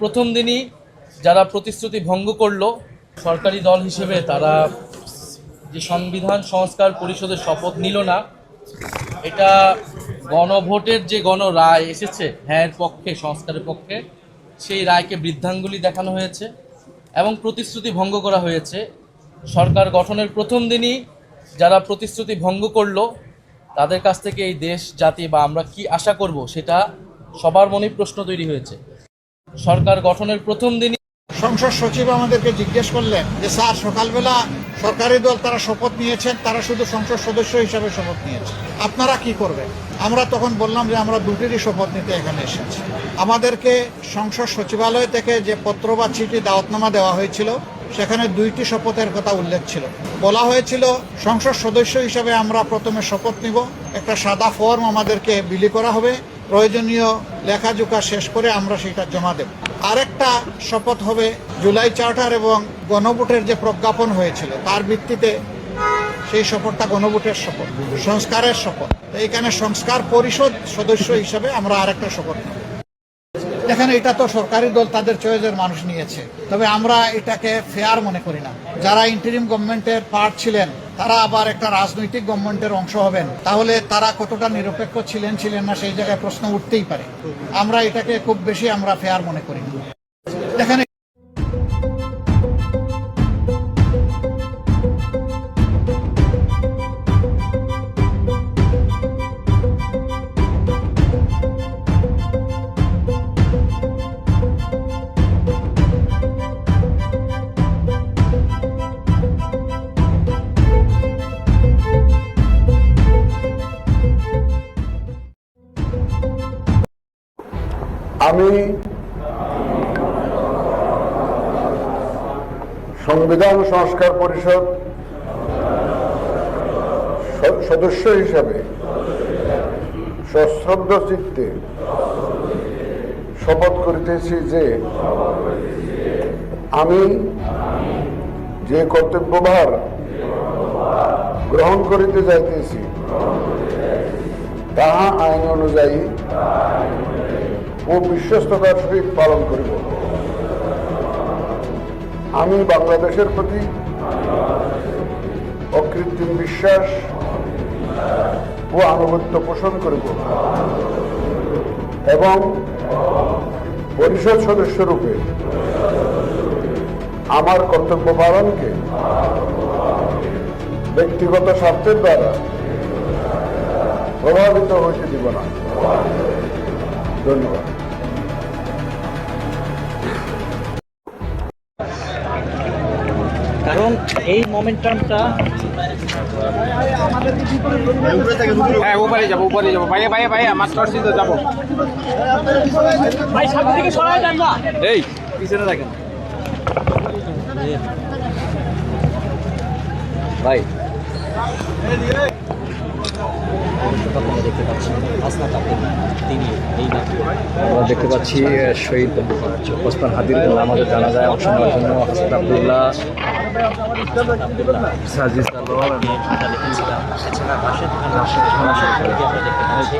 প্রথম দিনই যারা প্রতিশ্রুতি ভঙ্গ করল, সরকারি দল হিসেবে তারা যে সংবিধান সংস্কার পরিষদের শপথ নিল না, এটা গণভোটের যে গণ রায় এসেছে হ্যাঁ পক্ষে, সংস্কারের পক্ষে, সেই রায়কে বৃদ্ধাঙ্গুলি দেখানো হয়েছে এবং প্রতিশ্রুতি ভঙ্গ করা হয়েছে। সরকার গঠনের প্রথম দিনই যারা প্রতিশ্রুতি ভঙ্গ করল, তাদের কাছ থেকে এই দেশ, জাতি বা আমরা কি আশা করব, সেটা সবার মনেই প্রশ্ন তৈরি হয়েছে। সরকার গঠনের প্রথম দিনই সংসদ সচিব আমাদেরকে জিজ্ঞেস করলেন যে, স্যার, সকালবেলা সরকারি দল তারা শপথ নিয়েছেন, তারা শুধু সংসদ সদস্য হিসাবে শপথ নিয়েছে। আপনারা কি করবেন? আমরা তখন বললাম যে, আমরা দুটিরই শপথ নিতে এখানে এসেছি। আমাদেরকে সংসদ সচিবালয় থেকে যে পত্র বা চিঠি, দাওয়াতনামা দেওয়া হয়েছিল, সেখানে দুইটি শপথের কথা উল্লেখ ছিল। বলা হয়েছিল, সংসদ সদস্য হিসাবে আমরা প্রথমে শপথ নিব। একটা সাদা ফর্ম আমাদেরকে বিলি করা হবে। প্রয়োজনীয় লেখাজোখা শেষ করে আমরা সেটা জমা দেব। আরেকটা শপথ হবে জুলাই চার্টার এবং গণভোটের যে প্রজ্ঞাপন হয়েছিল, তার ভিত্তিতে সেই শপথটা গণভোটের শপথ, সংস্কারের শপথ। তো এখানে সংস্কার পরিষদ সদস্য হিসাবে আমরা আরেকটা শপথ নেব। দেখেন, এটা তো সরকারি দল, তাদের চয়েজের মানুষ নিয়েছে। তবে আমরা এটাকে ফেয়ার মনে করি না। যারা ইন্টারিম গভর্নমেন্টের পার্ট ছিলেন তারা আবার একটা রাজনৈতিক গভর্নমেন্টের অংশ হবেন। তাহলে তারা কতটা নিরপেক্ষ ছিলেন ছিলেন না সেই জায়গায় প্রশ্ন উঠতেই পারে। আমরা এটাকে খুব বেশি আমরা ফেয়ার মনে করি না। আমি সংবিধান সংস্কার পরিষদ সদস্য হিসাবে সশ্রদ্ধ চিত্তে শপথ করিতেছি যে আমি যে কর্তব্যভার গ্রহণ করিতে যাইতেছি, তাহা আইন অনুযায়ী ও বিশ্বস্ততার সহিত পালন করিব। আমি বাংলাদেশের প্রতি অকৃত্রিম বিশ্বাস ও আনুগত্য পোষণ করিব এবং পরিষদ সদস্য রূপে আমার কর্তব্য পালনকে ব্যক্তিগত স্বার্থের দ্বারা প্রভাবিত হইতে দিব না। ধন্যবাদ। কারণ এই মোমেন্টামটা হ্যাঁ উপরে যাব উপরে যাব। ভাইয়া ভাইয়া ভাইয়া আমার টর্চি তো যাব। ভাই সামনে থেকে সরাই যান না। এই পিছনে দেখেন। ভাই দেখতে পাচ্ছি আসনাত আব্দুল্লাহ তিনি এই আমরা দেখতে পাচ্ছি শহীদ ওসমান হাদির আমাদের জানা যায় অংশ নেওয়ার জন্য হাসনাত আবদুল্লাহ সাজিদ আলম। এবং এছাড়া রাশেদ খান রাশেদ খান আমরা দেখতে পাচ্ছি।